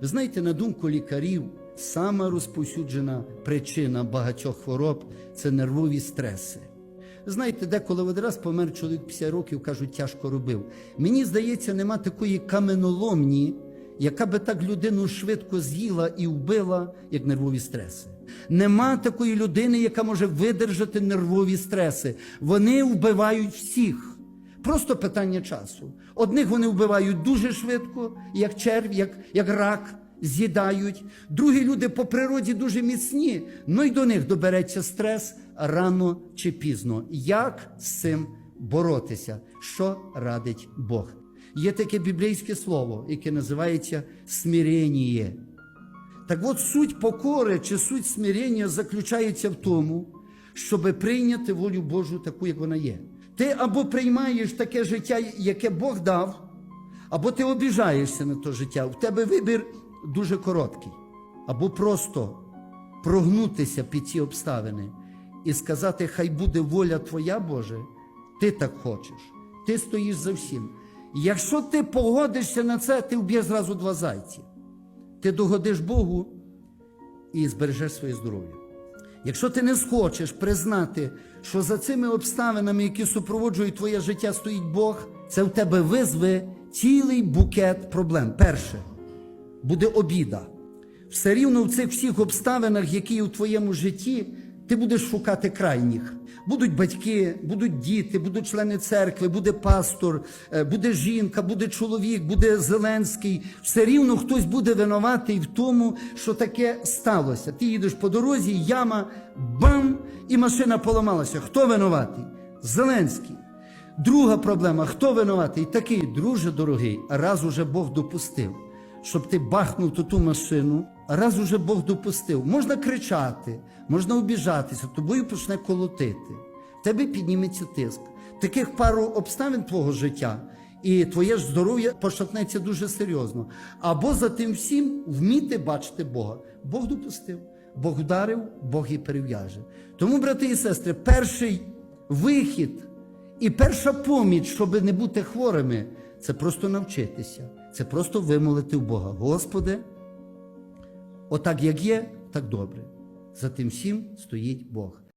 Знаєте, на думку лікарів, сама розповсюджена причина багатьох хвороб це нервові стреси. Знаєте, деколи один помер чоловік 50 років, кажуть, тяжко робив. Мені здається, нема такої каменоломні, яка би так людину швидко з'їла і вбила, як нервові стреси. Нема такої людини, яка може видержати нервові стреси. Вони вбивають всіх. Просто питання часу. Одних вони вбивають дуже швидко, як червь, як, як рак, з'їдають. Другі люди по природі дуже міцні, ну й до них добереться стрес рано чи пізно. Як з цим боротися? Що радить Бог? Є таке біблійське слово, яке називається смирення. Так от суть покори чи суть смирення заключається в тому, щоб прийняти волю Божу таку, як вона є. Ти або приймаєш таке життя, яке Бог дав, або ти обіжаєшся на то життя. В тебе вибір дуже короткий. Або просто прогнутися під ці обставини і сказати, хай буде воля Твоя, Боже, ти так хочеш, ти стоїш за всім. Якщо ти погодишся на це, ти вб'єш зразу два зайці. Ти догодиш Богу і збережеш своє здоров'я. Якщо ти не схочеш признати, що за цими обставинами, які супроводжують твоє життя, стоїть Бог, це в тебе визве цілий букет проблем. Перше, буде обіда. Все рівно в цих всіх обставинах, які у твоєму житті, ти будеш шукати крайніх. Будуть батьки, будуть діти, будуть члени церкви, буде пастор, е, буде жінка, буде чоловік, буде Зеленський. Все рівно хтось буде винуватий в тому, що таке сталося. Ти їдеш по дорозі, яма, бам, і машина поламалася. Хто винуватий? Зеленський. Друга проблема: хто винуватий? Такий, друже дорогий, раз уже Бог допустив, щоб ти бахнув ту ту машину, раз уже Бог допустив. Можна кричати, можна обіжатися, тобою почне колотити. В тебе підніметься тиск. Таких пару обставин твого життя, і твоє ж здоров'я пошатнеться дуже серйозно. Або за тим всім вміти бачити Бога. Бог допустив, Бог вдарив, Бог і перев'яже. Тому, брати і сестри, перший вихід. І перша поміч, щоб не бути хворими, це просто навчитися, це просто вимолити в Бога. Господи, отак як є, так добре. За тим всім стоїть Бог.